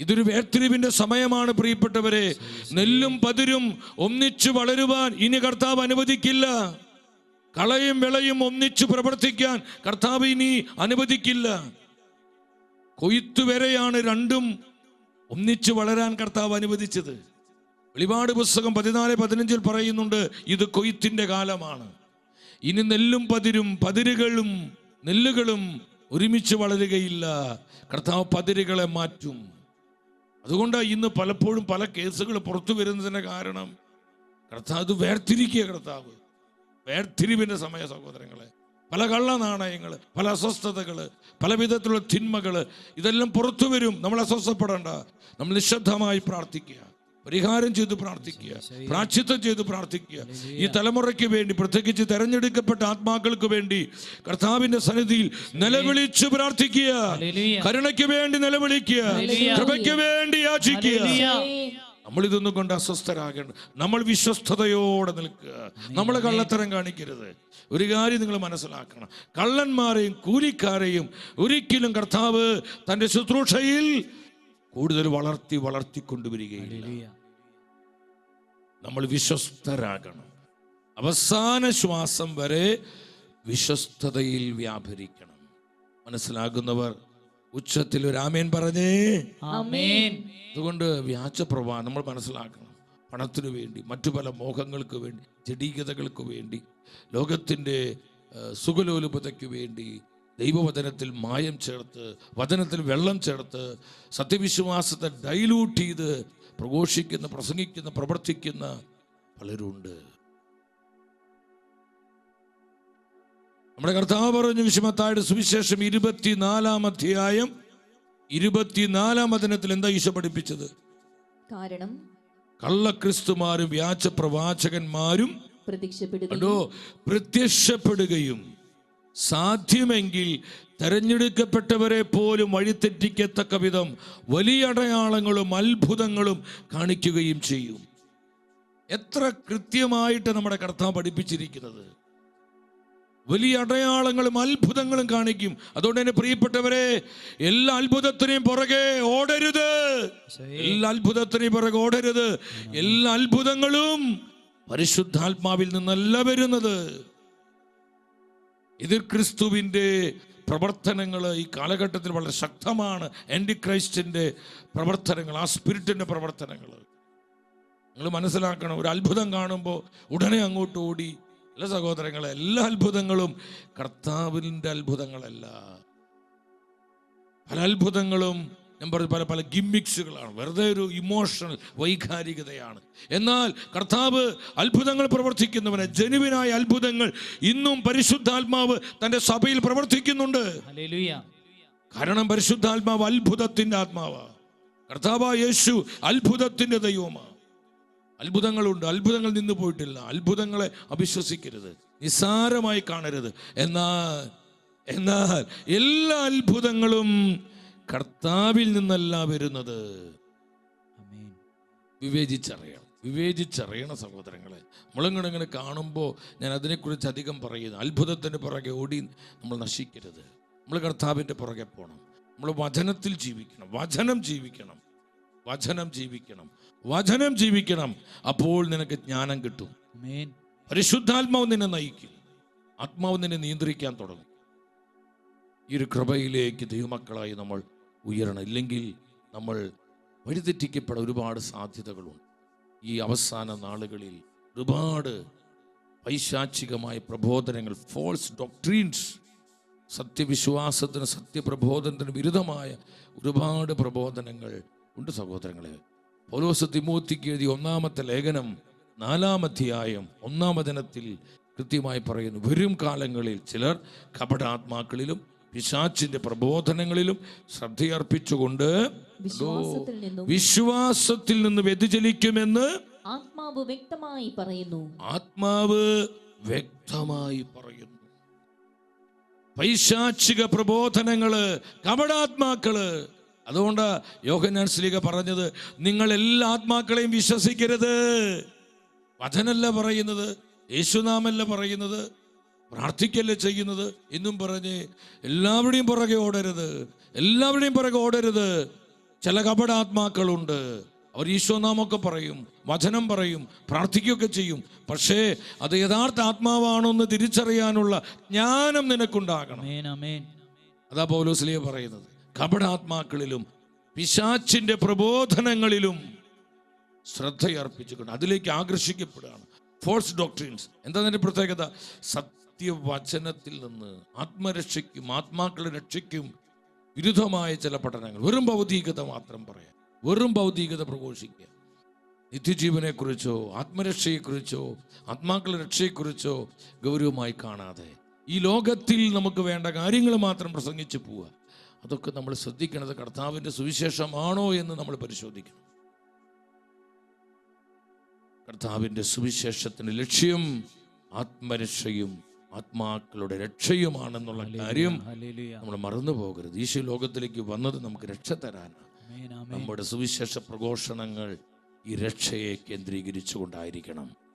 ഇതൊരു വേർതിരിവിന്റെ സമയമാണ് പ്രിയപ്പെട്ടവരെ. നെല്ലും പതിരും ഒന്നിച്ചു വളരുവാൻ ഇനി കർത്താവ് അനുവദിക്കില്ല. കളയും വിളയും ഒന്നിച്ചു പ്രവർത്തിക്കാൻ കർത്താവ് ഇനി അനുവദിക്കില്ല. കൊയ്ത്തുവരെയാണ് രണ്ടും ഒന്നിച്ചു വളരാൻ കർത്താവ് അനുവദിച്ചത്. വെളിപാട് പുസ്തകം പതിനാല് പതിനഞ്ചിൽ പറയുന്നുണ്ട് ഇത് കൊയ്ത്തിന്റെ കാലമാണ്. ഇനി നെല്ലും പതിരും പതിരുകളും നെല്ലുകളും ഒരുമിച്ച് വളരുകയില്ല. കർത്താവ് പതിരുകളെ മാറ്റും. അതുകൊണ്ട് ഇന്ന് പലപ്പോഴും പല കേസുകൾ പുറത്തു വരുന്നതിന്റെ കാരണം. കർത്താവ് അത് വേർതിരിക്കുക കർത്താവ്. വേർതിരിവിന്റെ സമയ സഹോദരങ്ങളെ പല കള്ള നാണയങ്ങൾ പല അസ്വസ്ഥതകൾ പല വിധത്തിലുള്ള തിന്മകൾ ഇതെല്ലാം പുറത്തു വരും. നമ്മൾ അസ്വസ്ഥപ്പെടേണ്ട. നമ്മൾ നിശബ്ദമായി പ്രാർത്ഥിക്കുക. പരിഹാരം ചെയ്ത് പ്രാർത്ഥിക്കുക. പ്രാക്ഷിത്വം ചെയ്ത് പ്രാർത്ഥിക്കുക. ഈ തലമുറയ്ക്ക് വേണ്ടി പ്രത്യേകിച്ച് തെരഞ്ഞെടുക്കപ്പെട്ട ആത്മാക്കൾക്ക് വേണ്ടി കർത്താവിന്റെ സന്നിധിയിൽ നിലവിളിച്ച് പ്രാർത്ഥിക്കുക. കരുണയ്ക്ക് വേണ്ടി നിലവിളിക്കുക. കൃപയ്ക്ക് വേണ്ടി യാചിക്കുക. നമ്മളിതൊന്നും നമ്മൾ ഇതൊന്നും കൊണ്ട് അസ്വസ്ഥരാകേണ്ട. നമ്മൾ വിശ്വസ്തയോടെ നിൽക്കുക. നമ്മൾ കള്ളത്തരം കാണിക്കരുത്. ഒരു കാര്യം നിങ്ങൾ മനസ്സിലാക്കണം. കള്ളന്മാരെയും കൂലിക്കാരെയും ഒരിക്കലും കർത്താവ് തന്റെ ശുശ്രൂഷയിൽ കൂടുതൽ വളർത്തി വളർത്തിക്കൊണ്ടുവരികയില്ല. ഹല്ലേലൂയ. നമ്മൾ വിശ്വസ്തരാകണം. അവസാന ശ്വാസം വരെ വിശ്വസ്തതയിൽ വ്യാപരിക്കണം. മനസ്സിലാകുന്നവർ ഉച്ചത്തിൽ ഒരു ആമേൻ പറഞ്ഞേ. ആമേൻ. അതുകൊണ്ട് വ്യാജപ്രവാ നമ്മൾ മനസ്സിലാക്കണം. പണത്തിനു വേണ്ടി മറ്റു പല മോഹങ്ങൾക്ക് വേണ്ടി ജഡീകതകൾക്ക് വേണ്ടി ലോകത്തിന്റെ സുഖലോലുപതയ്ക്ക് വേണ്ടി ദൈവവചനത്തിൽ മായം ചേർത്ത് വചനത്തിൽ വെള്ളം ചേർത്ത് സത്യവിശ്വാസത്തെ ഡൈലൂട്ട് ചെയ്ത് പ്രഘോഷിക്കുന്ന പ്രസംഗിക്കുന്ന പ്രവർത്തിക്കുന്ന പലരുണ്ട്. നമ്മുടെ കർത്താവ് പറഞ്ഞു വിശ്വമത്തായുടെ സുവിശേഷം ഇരുപത്തിനാലാം അധ്യായം ഇരുപത്തിനാലാം വചനത്തിൽ എന്താ ഈശോ പഠിപ്പിച്ചത്? കാരണം കള്ളക്രിസ്തുമാരും വ്യാജ പ്രവാചകന്മാരും പ്രത്യക്ഷപ്പെടുകയും സാധ്യമെങ്കിൽ തെരഞ്ഞെടുക്കപ്പെട്ടവരെ പോലും വഴിതെറ്റിക്കത്തക്ക വിധം വലിയ അടയാളങ്ങളും അത്ഭുതങ്ങളും കാണിക്കുകയും ചെയ്യും. എത്ര കൃത്യമായിട്ട് നമ്മുടെ കർത്താവ് പഠിപ്പിച്ചിരിക്കുന്നത്. വലിയ അടയാളങ്ങളും അത്ഭുതങ്ങളും കാണിക്കും. അതുകൊണ്ട് തന്നെ പ്രിയപ്പെട്ടവരെ എല്ലാ അത്ഭുതത്തിനെയും പുറകെ ഓടരുത്. എല്ലാ അത്ഭുതത്തിനെയും പുറകെ ഓടരുത്. എല്ലാ അത്ഭുതങ്ങളും പരിശുദ്ധാത്മാവിൽ നിന്നല്ല വരുന്നത്. ഇത് ക്രിസ്തുവിന്റെ പ്രവർത്തനങ്ങൾ ഈ കാലഘട്ടത്തിൽ വളരെ ശക്തമാണ്. ആന്റി ക്രൈസ്റ്റിന്റെ പ്രവർത്തനങ്ങൾ ആ സ്പിരിറ്റിന്റെ പ്രവർത്തനങ്ങൾ. നിങ്ങൾ മനസ്സിലാക്കണം ഒരു അത്ഭുതം കാണുമ്പോൾ ഉടനെ അങ്ങോട്ട് ഓടി. അല്ല സഹോദരങ്ങളെ എല്ലാ അത്ഭുതങ്ങളും കർത്താവിന്റെ അത്ഭുതങ്ങളല്ല. പല അത്ഭുതങ്ങളും ഞാൻ പറഞ്ഞു പല പല ഗിമ്മിക്സുകളാണ്. വെറുതെ ഒരു ഇമോഷണൽ വൈകാരികതയാണ്. എന്നാൽ കർത്താവ് അത്ഭുതങ്ങൾ പ്രവർത്തിക്കുന്നവനെ ജനുവിനായ അത്ഭുതങ്ങൾ ഇന്നും പരിശുദ്ധാത്മാവ് തന്റെ സഭയിൽ പ്രവർത്തിക്കുന്നുണ്ട്. കാരണം പരിശുദ്ധാത്മാവ് അത്ഭുതത്തിന്റെ ആത്മാവാണ് കർത്താവ് യേശു അത്ഭുതത്തിന്റെ ദൈവമാണ് അത്ഭുതങ്ങളുണ്ട് അത്ഭുതങ്ങൾ നിന്ന് പോയിട്ടില്ല. അത്ഭുതങ്ങളെ അവിശ്വസിക്കരുത് നിസ്സാരമായി കാണരുത്. എന്നാൽ എന്നാൽ എല്ലാ അത്ഭുതങ്ങളും കർത്താവിൽ നിന്നല്ല വരുന്നത്. വിവേചിച്ചറിയണം. വിവേചിച്ചറിയണം സഹോദരങ്ങളെ. നമ്മളിങ്ങനെ കാണുമ്പോൾ ഞാൻ അതിനെക്കുറിച്ച് അധികം പറയുന്നു. അത്ഭുതത്തിന് പുറകെ ഓടി നമ്മൾ നശിക്കരുത്. നമ്മൾ കർത്താവിന്റെ പുറകെ പോകണം നമ്മൾ വചനത്തിൽ ജീവിക്കണം. വചനം ജീവിക്കണം. വചനം ജീവിക്കണം. വചനം ജീവിക്കണം. അപ്പോൾ നിനക്ക് ജ്ഞാനം കിട്ടും. പരിശുദ്ധാത്മാവ് നിന്നെ നയിക്കും. ആത്മാവ് നിന്നെ നിയന്ത്രിക്കാൻ തുടങ്ങും. ഈ ഒരു കൃപയിലേക്ക് ദൈവമക്കളായി നമ്മൾ ഉയരണം. ഇല്ലെങ്കിൽ നമ്മൾ വഴിതെറ്റിക്കപ്പെടാൻ ഒരുപാട് സാധ്യതകളുണ്ട്. ഈ അവസാന നാളുകളിൽ ഒരുപാട് പൈശാചികമായ പ്രബോധനങ്ങൾ ഫോൾസ് ഡോക്ട്രീൻസ് സത്യവിശ്വാസത്തിന് സത്യപ്രബോധനത്തിന് വിരുദ്ധമായ ഒരുപാട് പ്രബോധനങ്ങൾ ഉണ്ട് സഹോദരങ്ങളെ. പൗലോസ് തിമൂത്തിക്ക് എഴുതിയ ഒന്നാമത്തെ ലേഖനം നാലാമധ്യായം അധ്യായം ഒന്നാം വചനത്തിൽ കൃത്യമായി പറയുന്നു വരും കാലങ്ങളിൽ ചിലർ കപടാത്മാക്കളിലും പിശാച്ചിന്റെ പ്രബോധനങ്ങളിലും ശ്രദ്ധയർപ്പിച്ചുകൊണ്ട് വിശ്വാസത്തിൽ നിന്നും വ്യതിചലിക്കുമെന്ന് ആത്മാവ് വ്യക്തമായി പറയുന്നു. ആത്മാവ് വ്യക്തമായി പറയുന്നു. പൈശാചിക പ്രബോധനങ്ങൾ കപടാത്മാക്കൾ. അതുകൊണ്ട് യോഹന്നാൻ സ്ലീഗ പറഞ്ഞത് നിങ്ങൾ എല്ലാ ആത്മാക്കളെയും വിശ്വസിക്കരുത്. വചനല്ല പറയുന്നത് യേശുനാമല്ല പറയുന്നത്. പ്രാർത്ഥിക്കല്ലേ ചെയ്യുന്നത്? എന്നും പറഞ്ഞ് എല്ലാവരുടെയും പുറകെ ഓടരുത്. എല്ലാവരുടെയും പുറകെ ഓടരുത്. ചില കപടാത്മാക്കളുണ്ട്. അവർ ഈശോനാമൊക്കെ പറയും വചനം പറയും പ്രാർത്ഥിക്കുകയൊക്കെ ചെയ്യും. പക്ഷേ അത് യഥാർത്ഥ ആത്മാവാണോ എന്ന് തിരിച്ചറിയാനുള്ള ജ്ഞാനം നിനക്കുണ്ടാകണം. അതാ പൗലോസ്ലിയ പറയുന്നത്. കപടാത്മാക്കളിലും പിശാച്ചിന്റെ പ്രബോധനങ്ങളിലും ശ്രദ്ധയർപ്പിച്ചുകൊണ്ട് അതിലേക്ക് ആകർഷിക്കപ്പെടുകയാണ്. ഫോൾസ് ഡോക്ട്രീൻസ് എന്താ അതിന്റെ പ്രത്യേകത? സത്യവചനത്തിൽ നിന്ന് ആത്മരക്ഷയ്ക്കും ആത്മാക്കളെ രക്ഷയ്ക്കും വിരുദ്ധമായ ചില പഠനങ്ങൾ. വെറും ഭൗതികത മാത്രം പറയാം. വെറും ഭൗതികത പ്രഘോഷിക്കുക. നിത്യജീവനെക്കുറിച്ചോ ആത്മരക്ഷയെക്കുറിച്ചോ ആത്മാക്കളുടെ രക്ഷയെക്കുറിച്ചോ ഗൗരവമായി കാണാതെ ഈ ലോകത്തിൽ നമുക്ക് വേണ്ട കാര്യങ്ങൾ മാത്രം പ്രസംഗിച്ച് പോവുക. അതൊക്കെ നമ്മൾ ശ്രദ്ധിക്കേണ്ടത് കർത്താവിന്റെ സുവിശേഷമാണോ എന്ന് നമ്മൾ പരിശോധിക്കണം. കർത്താവിന്റെ സുവിശേഷത്തിന് ലക്ഷ്യം ആത്മരക്ഷയും ആത്മാക്കളുടെ രക്ഷയുമാണെന്നുള്ള കാര്യം നമ്മൾ മറന്നു പോകരുത്. ഈശോ ലോകത്തിലേക്ക് വന്നത് നമുക്ക് രക്ഷ തരാനാണ്. നമ്മുടെ സുവിശേഷ പ്രഘോഷണങ്ങൾ ഈ രക്ഷയെ കേന്ദ്രീകരിച്ചുകൊണ്ടായിരിക്കണം.